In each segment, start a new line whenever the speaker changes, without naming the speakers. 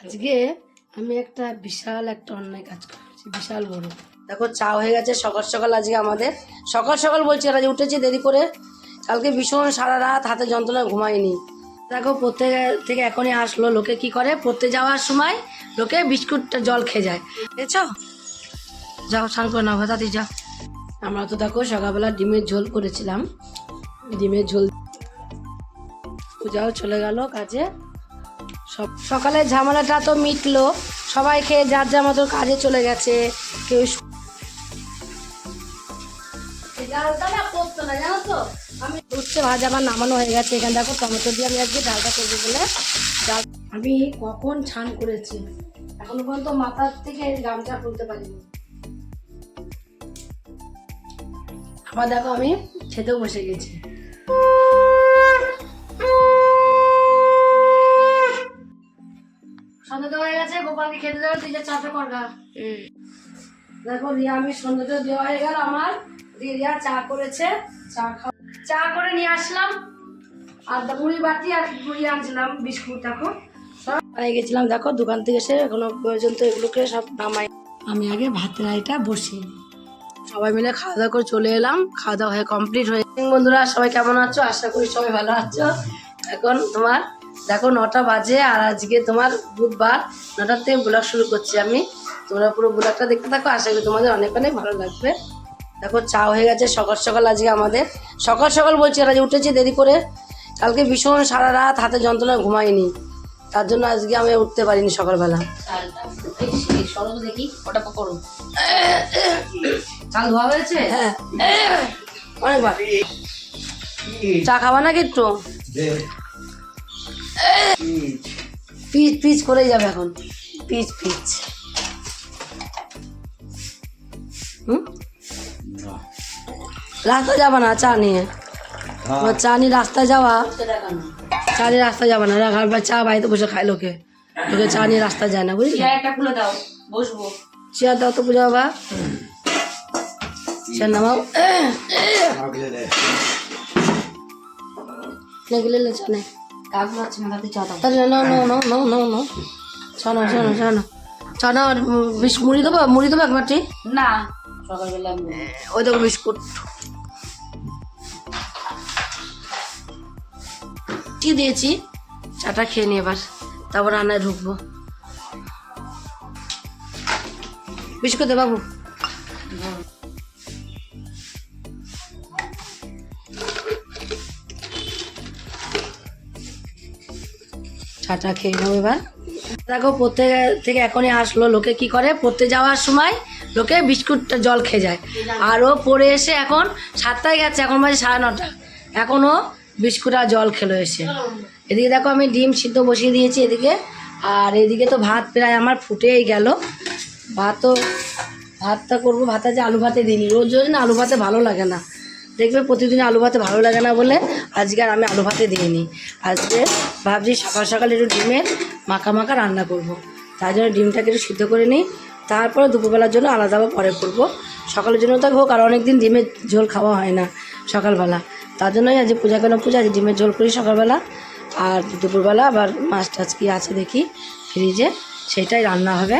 আজকে আমি একটা বিশাল একটা অন্যায় কাজ করেছি, বিশাল বড়। দেখো চা হয়ে গেছে, সকাল সকাল আজকে আমাদের। সকাল সকাল বলছি, আজ উঠেছি দেরি করে। কালকে ভীষণ সারা রাত হাতে যন্ত্রণা ঘুমাইনি। দেখো পড়তে থেকে এখনই আসলো, লোকে কি করে? পড়তে যাওয়ার সময় লোকে বিস্কুটটা জল খেয়ে যায়। বুঝেছ যাও, স্নান করে নাও তাড়াতাড়ি যাও। আমরা তো দেখো, সকালবেলা ডিমের ঝোল করেছিলাম। ডিমের ঝোল পূজাও চলে গেল কাজে। সব সকালের ঝামেলাটা তো মিটলো। সবাই খেয়ে যার যার মতো কাজে চলে গেছে। কেউ জানো তো? আমি উচ্ছে ভাজা আমার নামানো হয়ে গেছে। এখানে দেখো টমেটো দিয়ে আমি আজকে ডালটা করব বলে। ডাল আমি কখন ছান করেছি? এখনও পর্যন্ত মাথার থেকে গামছা খুলতে পারিনি। আবার দেখো আমি খেতেও বসে গেছি। সন্ধ্যা হয়ে গেছে গোপালকে খেতে দেওয়া তুই যে চাটা করগা। দেখো রিয়া আমি সন্ধ্যা দেওয়া হয়ে গেল আমার। রিয়া চা করেছে চা খাও। চা করে নিয়ে আসলাম। আর মুড়ি বাটি আর মুড়ি আনছিলাম বিস্কুট দেখো। সব গেছিলাম দেখো দোকান থেকে এসে এখনও পর্যন্ত এগুলোকে সব নামাই। আমি আগে ভাতের আইটা বসি। সবাই মিলে খাওয়া দাওয়া করে চলে এলাম। খাওয়া দাওয়া হয়ে কমপ্লিট হয়ে বন্ধুরা সবাই কেমন আছো? আশা করি সবাই ভালো আছো। এখন তোমার দেখো নটা বাজে আর আজকে তোমার বুধবার নটার থেকে ব্লগ শুরু করছি আমি। তোমরা পুরো ব্লগটা দেখতে থাকো আশা করি তোমাদের অনেক অনেক ভালো লাগবে। দেখো চা হয়ে গেছে সকাল সকাল আজকে আমাদের। সকাল সকাল বলছি আর আজ উঠেছি দেরি করে। কালকে ভীষণ সারা রাত হাতে যন্ত্রণা ঘুমাইনি। তার জন্য আজকে আমি উঠতে পারিনি সকালবেলা।
দেখি ওটা করো চাল ধোয়া হয়েছে?
হ্যাঁ। অনেকবার। চা খাবা নাকি একটু? পিচ পিচ করেই যাবে এখন। Pitch pitch. হুম? রাস্তা যাবা না চা নিয়ে। তোমার চা নিয়ে রাস্তায় যাওয়া চা নিয়ে রাস্তায় যাবা না। রাখার পর চা বাড়িতে বসে খায় লোকে। লোকে চা নিয়ে রাস্তা যায় না বুঝলি?
চেয়ার খুলে দাও বসবো।
চেয়ার দাও তো পূজা বাবা। চেয়ার নামাও। নেগলে চা নে
না
মুড়ি দেবো মুড়ি দেবো এক বাটি?
না। সকালবেলা
ওই দেখো বিস্কুট। কি দিয়েছি? চাটা খেয়ে নি এবার। তারপর রান্নায় ঢুকবো। বিস্কুট দে বাবু। চাটা খেয়ে নেব এবার। দেখো পড়তে থেকে এখনই আসলো, লোকে কি করে? পড়তে যাওয়ার সময় লোকে বিস্কুটটা জল খেয়ে যায়। আর ও পড়ে এসে এখন সাতটায় গেছে, এখন বাজে সাড়ে নটা। এখনও বিস্কুট আর জল খেলো এসে। এদিকে দেখো, আমি ডিম সিদ্ধ বসিয়ে দিয়েছি এদিকে। আর এদিকে তো ভাত প্রায় আমার ফুটেই গেল। ভাতও, ভাতটা করব, ভাতে যে আলু ভাতে দিইনি। রোজ রোজ না আলু ভাতে ভালো লাগে না। দেখবে প্রতিদিন আলু ভাতে ভালো লাগে না বলে আজকে আর আমি আলু ভাতে দিইনি। আজকে ভাবছি সকাল সকাল একটু ডিমের মাখা মাখা রান্না করব। তার জন্য ডিমটাকে একটু সিদ্ধ করে নিই। তারপরে দুপুরবেলার জন্য আলাদা আবার পরে করব। সকালের জন্য তো হোক, আর অনেক দিন ডিমের ঝোল খাওয়া হয় না সকালবেলা। তার জন্যই আজ পূজা কেন পূজা? আজ ডিমের ঝোল করি সকালবেলা। আর দুপুরবেলা আবার মাছ টাছ কি আছে দেখি, ফ্রিজে। সেটাই রান্না হবে।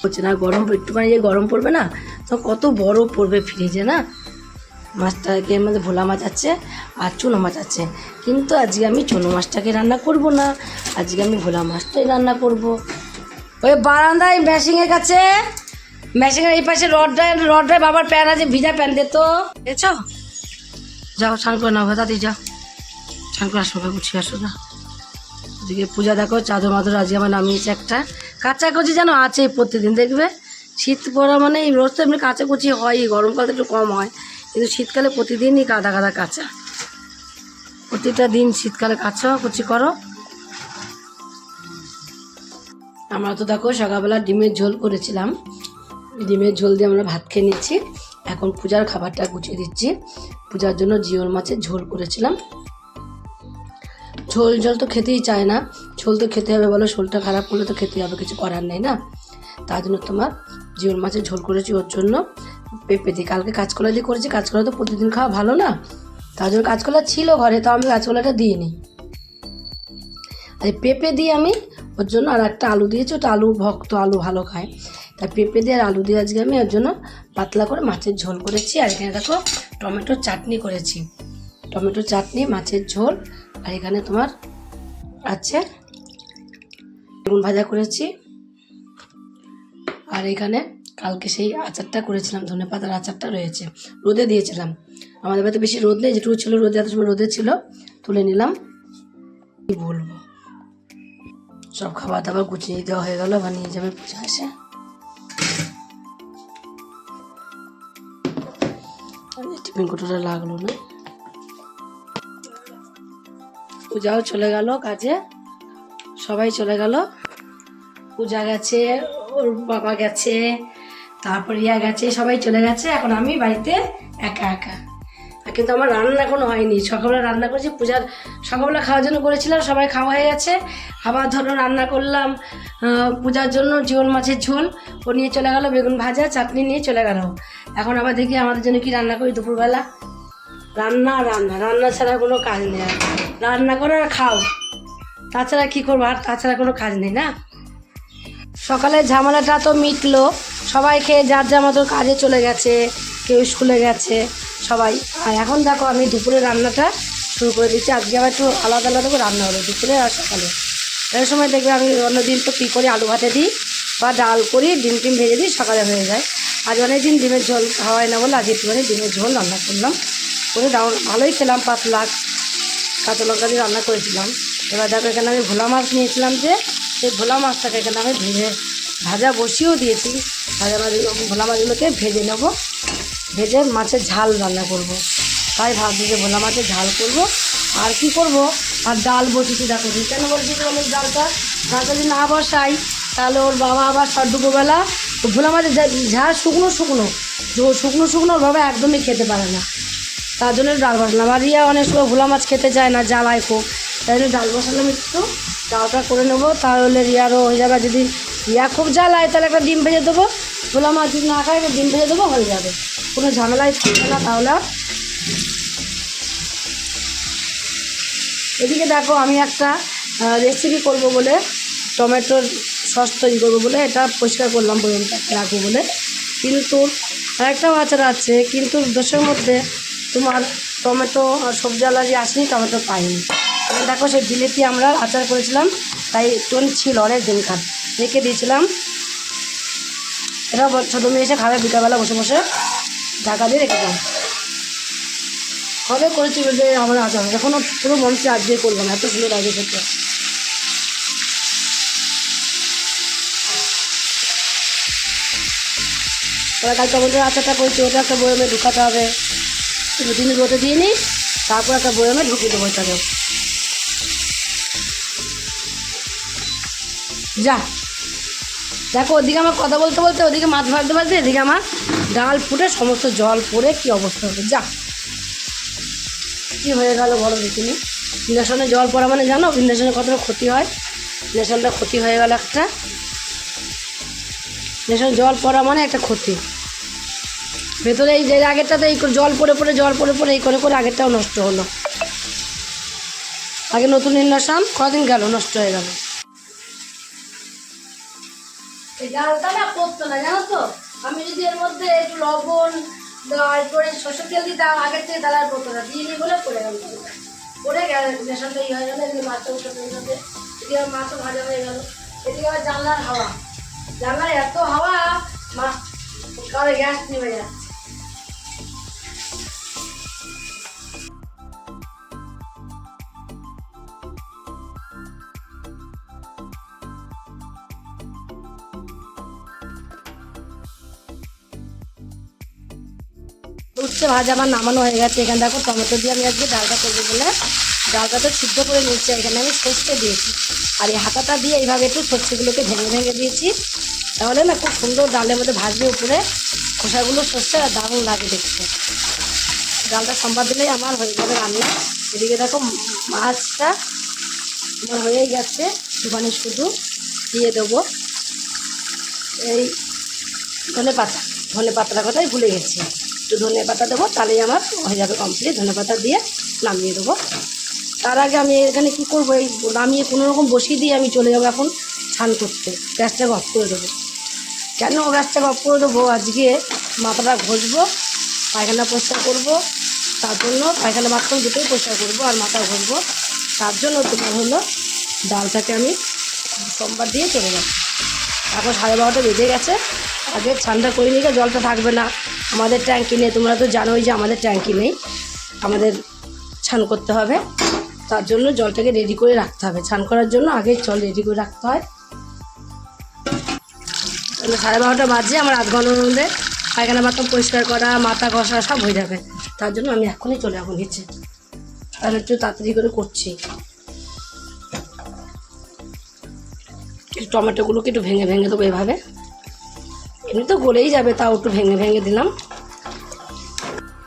হচ্ছে না, গরম একটুখানি যে গরম পড়বে না, তো কত বড় পড়বে ফ্রিজে না? মাছটাকে মধ্যে ভোলা মাছ আছে আর চুনো মাছ আছে। কিন্তু আজকে আমি চুনো মাছটাকে রান্না করব না, আজকে আমি ভোলা মাছটাই রান্না করব। ওই বারান্দায় মেশিনের কাছে মেশিনের এই পাশে রডটায় রডটায় বাবার প্যান আছে, ভিজা প্যান দে তো। এছ যাও, স্নান করে নাও দাদি যাও। স্নান করে আসো গুছিয়ে আসো না ওদিকে পূজা দেখো, চাদর মাদর আজকে আমার নামিয়েছে একটা। কাচাকুচি যেন আছে প্রতিদিন, দেখবে? শীত পড়া মানে এই রোজ তো এমনি কাচাকুচি হয়ই, গরমকালে একটু কম হয়। কিন্তু শীতকালে প্রতিদিনই কাদা কাদা কাঁচা। প্রতিটা দিন শীতকালে কাঁচা, কুচি করো। আমরা তো দেখো, সকালবেলা ডিমের ঝোল করেছিলাম। ডিমের ঝোল দিয়ে আমরা ভাত খেয়ে নিচ্ছি। এখন পূজার খাবারটা গুছিয়ে দিচ্ছি। পূজার জন্য জিওল মাছের ঝোল করেছিলাম। ঝোল ঝোল তো খেতেই চায় না। ঝোল তো খেতে হবে, বলো শোলটা খারাপ করলে তো খেতেই হবে, কিছু করার নেই না? তার জন্য তোমার জিওল মাছের ঝোল করেছি ওর জন্য। পেঁপে দিয়ে কালকে কাঁচকলা দিয়ে করেছি, কাঁচকলা তো প্রতিদিন খাওয়া ভালো না? তার জন্য কাঁচকলা ছিল ঘরে, তাও আমি কাঁচকলাটা দিইনি। আর পেঁপে দিয়ে আমি ওর জন্য আর একটা আলু দিয়েছি, ওটা আলু ভক্ত আলু ভালো খায়। তাই পেঁপে দিয়ে আর আলু দিয়ে আজকে আমি ওর জন্য পাতলা করে মাছের ঝোল করেছি। আর এখানে দেখো টমেটোর চাটনি করেছি। টমেটো চাটনি, মাছের ঝোল আর এখানে তোমার আছে বেগুন ভাজা করেছি। আর এখানে কালকে সেই আচারটা করেছিলাম, ধনে পাতার আচারটা রয়েছে। রোদে দিয়েছিলাম। আমাদের বাড়িতে বেশি রোদ নেই, যেটুকু ছিল রোদে, এত সময় রোদে ছিল, তুলে নিলাম। কি বলব? সব খাবার দাবার গুছিয়ে দেওয়া হয়ে গেল আবার নিয়ে যাবে পূজা আসে টিফিন কোটোটা লাগল না? পূজাও চলে গেল কাজে। সবাই চলে গেল। পূজা গেছে, ওর বাবা গেছে, তারপর ইয়া গেছে, সবাই চলে গেছে। এখন আমি বাড়িতে একা একা। কিন্তু আমার রান্না এখনও হয়নি। সকালবেলা রান্না করেছি, পূজার সকালবেলা খাওয়ার জন্য করেছিলাম, সবাই খাওয়া হয়ে গেছে। আবার ধরো রান্না করলাম পূজার জন্য জিওল মাছের ঝোল, ও নিয়ে চলে গেল, বেগুন ভাজা, চাটনি নিয়ে চলে গেল। এখন আবার দেখি আমাদের জন্য কি রান্না করি দুপুরবেলা। রান্না রান্না রান্না ছাড়া কোনো কাজ নেই আর। রান্না করো আর খাও। তাছাড়া কী করব? আর তাছাড়া কোনো কাজ নেই না? সকালে ঝামেলাটা তো মিটলো। সবাই খেয়ে যার যার মতো কাজে চলে গেছে, কেউ স্কুলে গেছে, সবাই। আর এখন দেখো, আমি দুপুরে রান্নাটা শুরু করে দিচ্ছি। আজকে আবার একটু আলাদা আলাদা করে রান্না হলো দুপুরে আর সকালে। এই সময় দেখবে আমি অন্যদিন তো কী করি? আলু ভাতে দিই বা ডাল করি, ডিম টিম ভেজে দিই, সকালে হয়ে যায়। আজ অনেক দিন ডিমের ঝোল খাওয়া হয় না বলে আজ একটুখানি ডিমের ঝোল রান্না করলাম। করে ডাউন ভালোই খেলাম, পাতলা। কাঁচা লঙ্কা দিয়ে রান্না করেছিলাম। এবার দেখো এখানে আমি ভোলা মাছ নিয়েছিলাম যে, সেই ভোলা মাছটাকে এখানে আমি ভেজে, ভাজা বসিয়েও দিয়েছি। ভাজা মাছ, ভোলা মাছগুলোকে ভেজে নেব। ভেজে মাছের ঝাল রান্না করব। তাই ভাবছি যে ভোলা মাছের ঝাল করব। আর কি করব? আর ডাল বসিয়েছি, দেখো কেন বলছি আমি ডালটা? ডালটা যদি না বসাই, তাহলে ওর বাবা আবার দুপুরবেলা ভোলা মাছের ঝাল শুকনো শুকনো। শুকনো শুকনো ওর বাবা একদমই খেতে পারে না। তার জন্য ডাল বসালাম। আর রিয়া অনেক সময় ভোলা মাছ খেতে চায় না, জ্বালায় খুব। তাই জন্য ডাল বসালাম একটু। ডালটা করে নেব, তাহলে রিয়ারও হয়ে যাবে। যদি রিয়া খুব জ্বালায়, তাহলে একটা ডিম ভেজে দেবো। ভোলা মাছ যদি না খায়, একটা ডিম ভেজে দেবো, হয়ে যাবে। কোনো ঝামেলাই থাকবে না, তাহলে। এদিকে দেখো, আমি একটা রেসিপি করব বলে, টমেটোর সস তৈরি করব বলে, এটা পরিষ্কার করলাম বয়মটা রাখব বলে। কিন্তু আরেকটাও আচার আছে, কিন্তু দোষের মধ্যে তোমার টমেটো আর সবজি অ্যালার্জি আসেনি, টমেটো পাইনি। দেখো সেই বিলেতি আমরা আচার করেছিলাম, তাই টোন ছিল, অনেক দিন খান। রেখে দিয়েছিলাম। এটা ছোটো মেয়ে এসে খাবে, বিকালবেলা বসে বসে ঢাকা দিয়ে রেখে কবে করেছি বলতে আমার আচার এখনও পুরো হচ্ছে আজ দিয়ে করব না এত সুন্দর লাগে খেতে এবার কাল টমেটোর আচারটা করেছি, ওটা একটা বয়মে ঢুকাতে হবে। দুদিন রোদে দিয়ে নিই তারপর একটা বয়মে ঢুকিয়ে দেবো এটাকে যা। দেখো, ওদিকে আমার কথা বলতে বলতে, ওদিকে মাছ ভাজতে ভাজতে এদিকে আমার ডাল ফুটে, সমস্ত জল পড়ে, কি অবস্থা হবে? যা। কী হয়ে গেল বলো দেখিনি। ইন্ডাকশনে জল পড়া মানে জানো ইন্ডাকশনে কতটা ক্ষতি হয়? ইন্ডাকশনটা ক্ষতি হয়ে গেল একটা। ইন্ডাকশনে জল পড়া মানে একটা ক্ষতি। ভেতরে এই যে আগেরটাতে এই করে জল পড়ে পড়ে, জল পড়ে পড়ে, এই করে করে আগেরটাও নষ্ট হলো। আগে নতুন ইন্ডাকশন কদিন গেল নষ্ট হয়ে গেল। এই ডালটা না করতো না, জানো তো? আমি যদি এর মধ্যে একটু লবণ তারপরে সরষের তেল দিতাম আগের থেকে আর করতো না দিয়ে নিয়ে বলে পড়ে গেল। পড়ে গেল বেসনটা ইয়ে হয়ে গেল এদিকে মাছটা উঠে পড়ে যাবে এদিকে আমার মাছও ভাজা হয়ে গেল। এদিকে আবার জানলার হাওয়া। জানলার এত হাওয়া মাছ কারে গ্যাস নেমে যাচ্ছে। উচ্ছে ভাজা, আমার নামানো হয়ে গেছে। এখানে দেখো টমেটো দিয়ে আমি আজকে ডালটা করব বলে ডালটা তো সিদ্ধ করে নিচ্ছি এখানে আমি সর্ষে দিয়েছি। আর এই হাতাটা দিয়ে এইভাবে একটু সর্ষেগুলোকে ভেঙে ভেঙে দিয়েছি। তাহলে না খুব সুন্দর ডালের মধ্যে ভাজবে উপরে। খোসাগুলো সর্ষে আর দারুণ লাগে দেখতে। ডালটা সম্বাদ দিলেই আমার হয়ে যাবে রান্না। এদিকে দেখো মাছটা আমার হয়েই গেছে একটুখানি শুধু দিয়ে দেবো। এই ধনে পাতা, ধনে পাতার কথাই ভুলে গেছি। একটু ধনে পাতা দেবো, তাহলেই আমার হয়ে যাবে কমপ্লিট ধনে পাতা দিয়ে নামিয়ে দেবো। তার আগে আমি এখানে কি করব, এই নামিয়ে রকম বসিয়ে দিয়ে আমি চলে যাব এখন ছান করতে। গ্যাসটাকে অফ করে দেবো। কেন গ্যাসটাকে অফ করে দেবো? আজকে মাথাটা ঘষবো, পায়খানা পরিষ্কার করব, তার জন্য পায়খানা বাথরুম দুটোই পরিষ্কার করব আর মাথা ঘষবো। তার জন্য তোমার হলো ডালটাকে আমি সোমবার দিয়ে চলে যাচ্ছি এখন সাড়ে বারোটা বেজে গেছে। আগে ঠান্ডা করে নিয়ে জলটা থাকবে না। আমাদের ট্যাঙ্কি নেই, তোমরা তো জানোই যে আমাদের ট্যাঙ্কি নেই। আমাদের ছান করতে হবে। তার জন্য জলটাকে রেডি করে রাখতে হবে। ছান করার জন্য আগে জল রেডি করে রাখতে হয়। তাহলে সাড়ে বারোটা বাজে, আমার আধ ঘণ্টার মধ্যে পায়খানা বাথরুম পরিষ্কার করা, মাথা ঘষা সব হয়ে যাবে। তার জন্য আমি এখনই চলে যাব নিচে। তাহলে একটু তাড়াতাড়ি করে করছি। টমেটোগুলোকে একটু ভেঙে ভেঙে দেবো এভাবে। এমনি তো গলেই যাবে, তাও একটু ভেঙে ভেঙে দিলাম।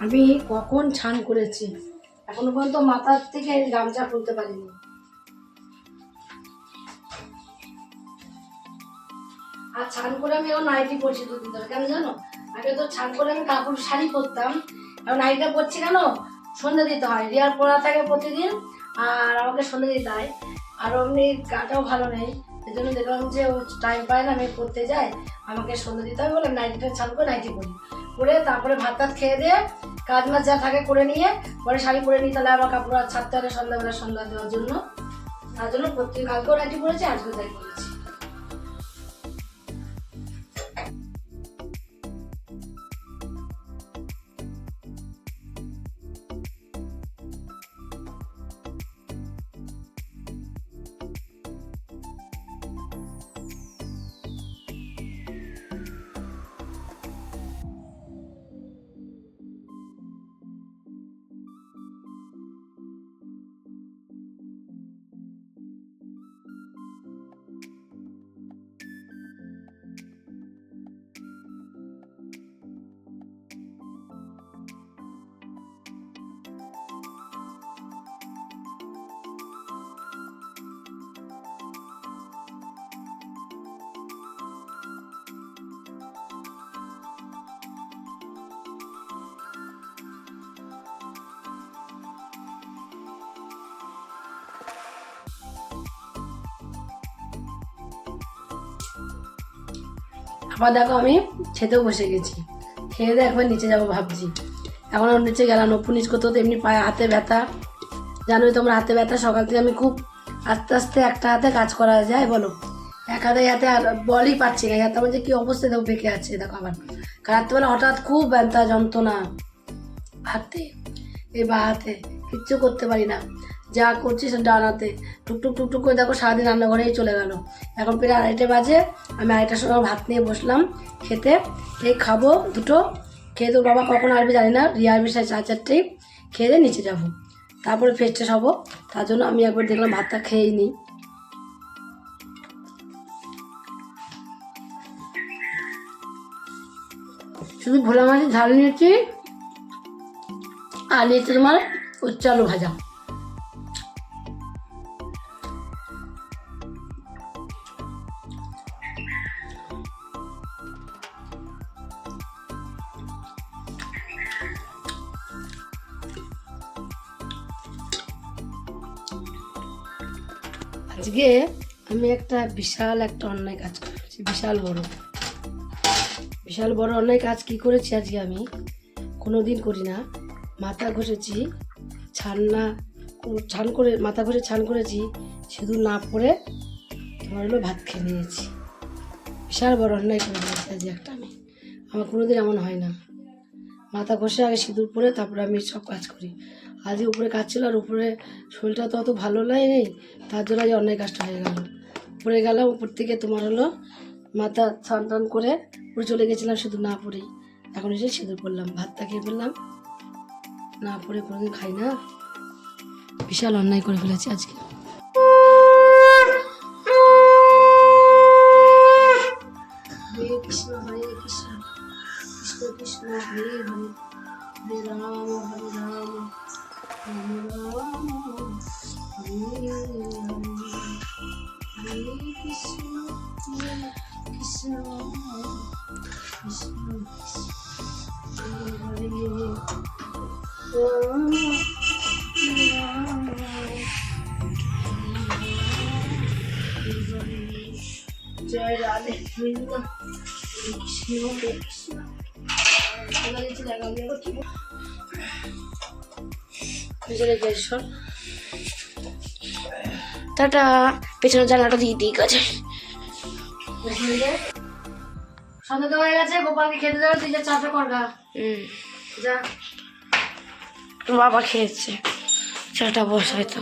আমি কখন ছান করেছি? এখনও পর্যন্ত মাথার থেকে গামছা খুলতে পারিনি। আর ছান করে আমি এখন নাইটি পরছি দুদিন ধরে, কেন জানো? আগে তো ছান করে আমি কাপড় শাড়ি পরতাম এখন নাইটিটা পরছি কেন? সন্ধে দিতে হয়, রিয়ার পরা থাকে প্রতিদিন, আর আমাকে সন্ধে দিতে হয়। আর অমনি গাটাও ভালো নেই। এই জন্য দেখলাম যে ও টাইম পায় না, আমি পড়তে যাই, আমাকে সন্ধ্যে দিতে হবে বলে নাইটিটা ছাড়বো নাইটি পরি পরে তারপরে ভাত টাত খেয়ে দিয়ে কাজ মাছ যা থাকে করে নিয়ে, পরে শাড়ি পরে নিই, তাহলে আমার কাপড় আর ছাড়তে হবে সন্ধ্যাবেলা সন্ধ্যা দেওয়ার জন্য। তার জন্য প্রত্যেক কালকেও নাইটি পরেছি আজকেও তাই আবার দেখো আমি খেতেও বসে গেছি। খেয়ে দিয়ে একবার নিচে যাব ভাবছি। এখন ওর নিচে গেলাম ওপর নিচ করতে এমনি পায়ে হাতে ব্যথা। জানোই তোমার, হাতে ব্যথা সকাল থেকে আমি খুব আস্তে আস্তে একটা হাতে কাজ করা যায়, বলো। এক হাতে হাতে আর বলই পাচ্ছি না হাতে আমার যে কি অবস্থা দেখো বেঁকে আছে, দেখো আবার। রাত্রেবেলা হঠাৎ খুব ব্যথা, যন্ত্রণা। হাতে এই বা হাতে, কিচ্ছু করতে পারি না। যা করছি সে ডান হাতে টুকটুক টুকটুক করে দেখো সারাদিন রান্নাঘরেই চলে গেল। এখন প্রায় আড়াইটে বাজে, আমি আড়াইটার সময় ভাত নিয়ে বসলাম খেতে। এই খাব দুটো। খেয়ে তো বাবা কখন আসবে জানি না, রিয়া আসবে সাড়ে চার চারটেই। খেয়ে দিয়ে নিচে যাব। তারপরে ফ্রেশ ট্রেশ হব। তার জন্য আমি একবার দেখলাম ভাতটা খেয়েই নিই। শুধু ভোলা মাছের ঝাল নিয়েছি, আর নিয়েছি তোমার উচ্চ আলু ভাজা। আজকে আমি একটা বিশাল একটা অন্যায় কাজ করেছি, বিশাল বড়। বিশাল বড় অন্যায় কাজ কি করেছি আজকে আমি? কোনো দিন করি না। মাথা ঘষেছি, ছান না, ছান করে, মাথা ঘষে ছান করেছি, সিঁদুর না পরে তোমার হলো ভাত খেয়ে নিয়েছি। বিশাল বড় অন্যায় করে দিয়েছি আজকে একটা আমি। আমার কোনো দিন এমন হয় না। মাথা ঘষে আগে সিঁদুর পরে তারপরে আমি সব কাজ করি। আজকে উপরে কাজ ছিল আর উপরে শরীরটা তো অত ভালো নেই তার জন্য আজ অন্যায় কাজটা হয়ে গেল। উপরে গেলাম উপর থেকে তোমার হলো মাথা স্নান টান করে উপরে চলে গেছিলাম শুধু না পরেই এখন এসে সিঁদুর পরলাম ভাতটা খেয়ে ফেললাম না পরে কোনোদিন খাই না। বিশাল অন্যায় করে ফেলেছি আজকে। কৃষ্ণ, হরে কৃষ্ণ। কৃষ্ণ কৃষ্ণ, হরে হরে। হরে রাম, হরে জয় রাধে
টাটা পেছনের জানলাটা দিয়ে দিই কাছে
সন্ধ্যা তো হয়ে গেছে গোপালকে খেতে দেবে তুই যা চাটা কর গা।
হুম।
যা।
তোর বাবা খেয়েছে। চাটা বসাই তো।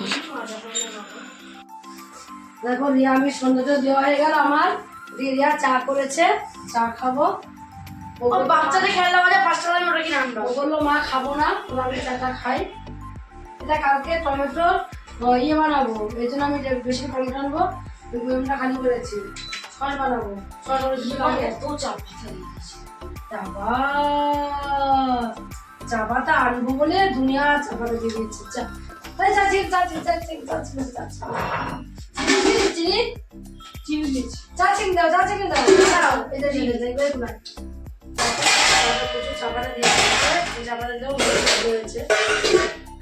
দেখো রিয়া আমি সন্ধ্যাটা দেওয়া হয়ে গেল আমার। রিয়া চা করেছে চা খাব।
বাচ্চাদের খেলনা বাজে পাঁচটা বাজে ওটা কিনে আনব।
ও বলল মা খাব না তোমরা আমি চাটা খাই। এটা কালকে টমেটো ইয়ে বানাবো। এই জন্য আমি বেশি টমেটো আনব। খালি করেছি। সস বানাবো সস করে দিতে লাগে
এত চাপ পাতা দিয়েছে
চাপা চাপাটা আনব বলে দুনিয়া চাপাটা দিয়ে দিচ্ছে চা চাচি চাচি চাচি চাচি চাচি চিনি চিনি চিনি দিচ্ছি চাচি দাও চাচি দাও দাও এটা দিয়ে দেয় এগুলো না প্রচুর চাপাটা দিয়ে দিচ্ছে এই চাপাটা দিলেও হয়েছে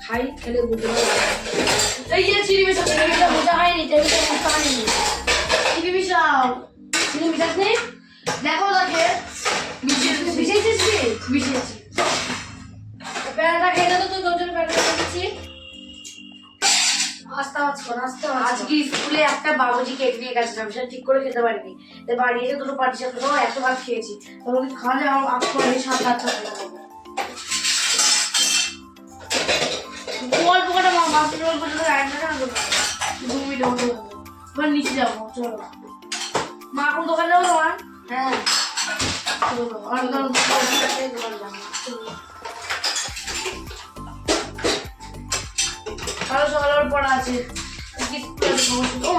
খাই খেলে বুঝতে পারব
এই চিনি মিশা
টেবিলটা বোঝা হয়নি
চিনি মিশাও
মিঠাস নেই
দেখো তাকে
বিছিয়েছিস
মিশিয়েছি।
প্যারাটা খেয়ে তো তুই তোর জন্য প্যারাটা কর।
আজকে স্কুলে একটা বাবুজি কেক নিয়ে গেছিলাম সেটা ঠিক করে খেতে পারিনি। বাড়ি এসে দুটো পাটি সাথে খাওয়া এত ভাত খেয়েছি। তখন কিছু খাওয়া যায়? আমার আপ করে সাত আটটা হয়ে কটা মা রান্না না। এবার নিচে যাব চলো। মা কোন দোকানে যাব তোমার
হ্যাঁ।
চলো আর দোকান চলো। কালো পড়া আছে ও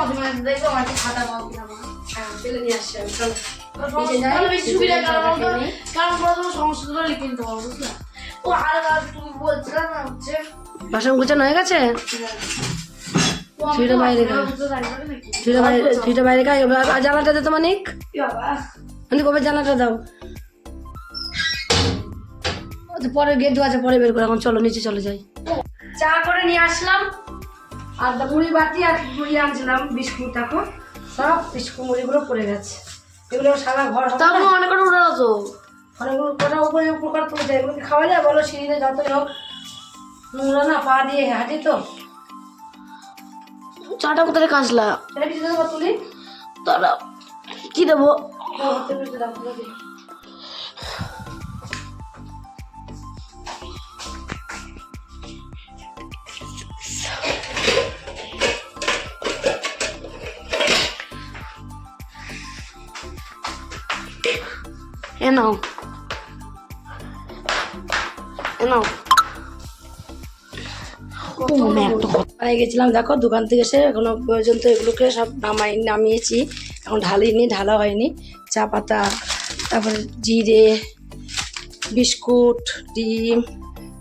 মাঝে খাতা পাবো কিনা
হ্যাঁ ফেলে নিয়ে আসছি আমি চলো। বাসন গুছানো হয়ে গেছে?
তো
বাইরে
নাকি?
তুইটা বাইরে তুইটা বাইরে কাজ আর জানালাটা দে তো মানিক।
এ বাবা,
মানে কবে জানালাটা দাও। তো পরে গেট আছে পরে বের করে। এখন চলো নিচে চলে যাই। চা করে নিয়ে আসলাম। আর মুড়ি বাটি আর মুড়ি আনছিলাম বিস্কুট দেখো। সব বিস্কুট মুড়িগুলো পড়ে গেছে। এগুলো সারা ঘর
তাও
না?
কোনো উড়ালো তো।
অনেকগুলো কটা উপরে উপকার তুলছে। এগুলো কি খাওয়া যায়? বলো সিঁড়িতে যতই হোক। নোংরা না পা দিয়ে হাঁটি তো।
চাটা কোথায় কাজলা তারা কি দেবো? এ নাও। এ নাও। ও
গেছিলাম, দেখো, দোকান থেকে এসে এখনও পর্যন্ত এগুলোকে সব নামাই নামিয়েছি। এখন ঢালিনি, ঢালা হয়নি। চা পাতা, তারপরে জিরে, বিস্কুট, ডিম,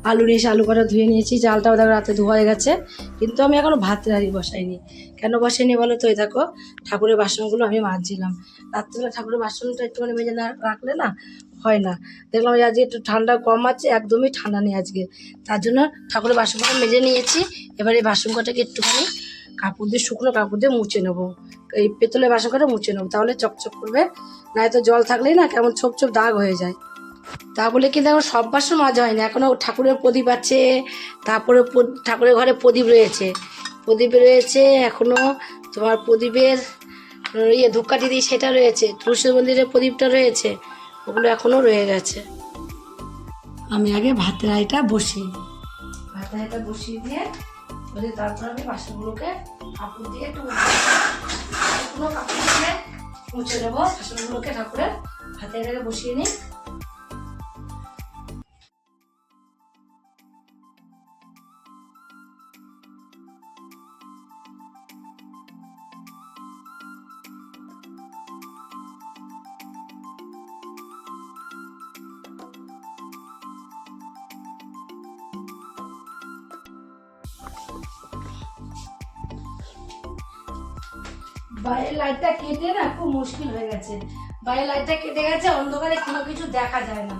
আলু নিয়েছি আলু কটা ধুয়ে নিয়েছি। চালটাও দেখো রাতে ধোয়া হয়ে গেছে। কিন্তু আমি এখনও ভাতের হাঁড়ি বসাইনি। কেন বসাইনি বলো তো? দেখো, ঠাকুরের বাসনগুলো আমি মাজছিলাম। রাত্রিবেলা ঠাকুরের বাসনটা একটুখানি মেজে না রাখলে না হয় না। দেখলাম আজকে একটু ঠান্ডা কম আছে, একদমই ঠান্ডা নেই আজকে। তার জন্য ঠাকুরের বাসন কটা মেজে নিয়েছি। এবার এই বাসন একটুখানি কাপড় দিয়ে, শুকনো কাপড় দিয়ে মুছে নেব। এই পেতলের বাসন কটা মুছে নেব, তাহলে চকচক করবে। নাই তো জল থাকলেই না কেমন ছোপ ছোপ দাগ হয়ে যায়। তা বলে কিন্তু এখন সব বাসন মাজা হয়নি। এখনও ঠাকুরের প্রদীপ আছে, তারপরে ঠাকুরের ঘরে প্রদীপ রয়েছে। প্রদীপ রয়েছে এখনও তোমার প্রদীপের ইয়ে ধূপকাঠি দিই সেটা রয়েছে। তুলসী মন্দিরের প্রদীপটা রয়েছে। ওগুলো এখনও রয়ে গেছে। আমি আগে ভাতের রায়টা বসিয়ে ভাত ভাতের হাঁড়িটা বসিয়ে দিয়ে ওদের তারপর আমি বাসনগুলোকে কাপড় দিয়ে একটু কাপড় দিয়ে মুছে নেব। বাসনগুলোকে ঠাকুরের ভাতের আগে বসিয়ে নিই। বাইরের লাইটটা কেটে না খুব মুশকিল হয়ে গেছে। বাইরের লাইটটা কেটে গেছে, অন্ধকারে কোনো কিছু দেখা যায় না।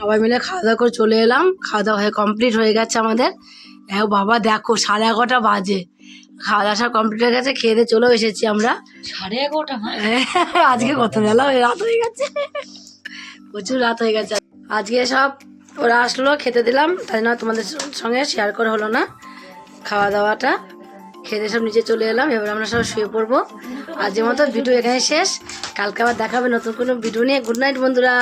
সবাই মিলে খাওয়া দাওয়া করে চলে এলাম। খাওয়া দাওয়া হয়ে কমপ্লিট হয়ে গেছে আমাদের। হ্যাঁ বাবা দেখো সাড়ে এগারোটা বাজে। খাওয়া দাওয়া সব কমপ্লিট হয়ে গেছে খেয়ে দিয়ে চলেও এসেছি আমরা।
সাড়ে এগারোটা হয়
আজকে কত বেলা হয়ে রাত হয়ে গেছে। প্রচুর রাত হয়ে গেছে। আজকে সব ওরা আসলো খেতে দিলাম। তাই জন্য তোমাদের সঙ্গে শেয়ার করা হলো না। খাওয়া দাওয়াটা খেতে সব নিচে চলে এলাম। এবার আমরা সব শুয়ে পড়ব। আজকের মতো ভিডিও এখানে শেষ। কালকে আবার দেখাবে নতুন কোনো ভিডিও নিয়ে। গুড নাইট বন্ধুরা।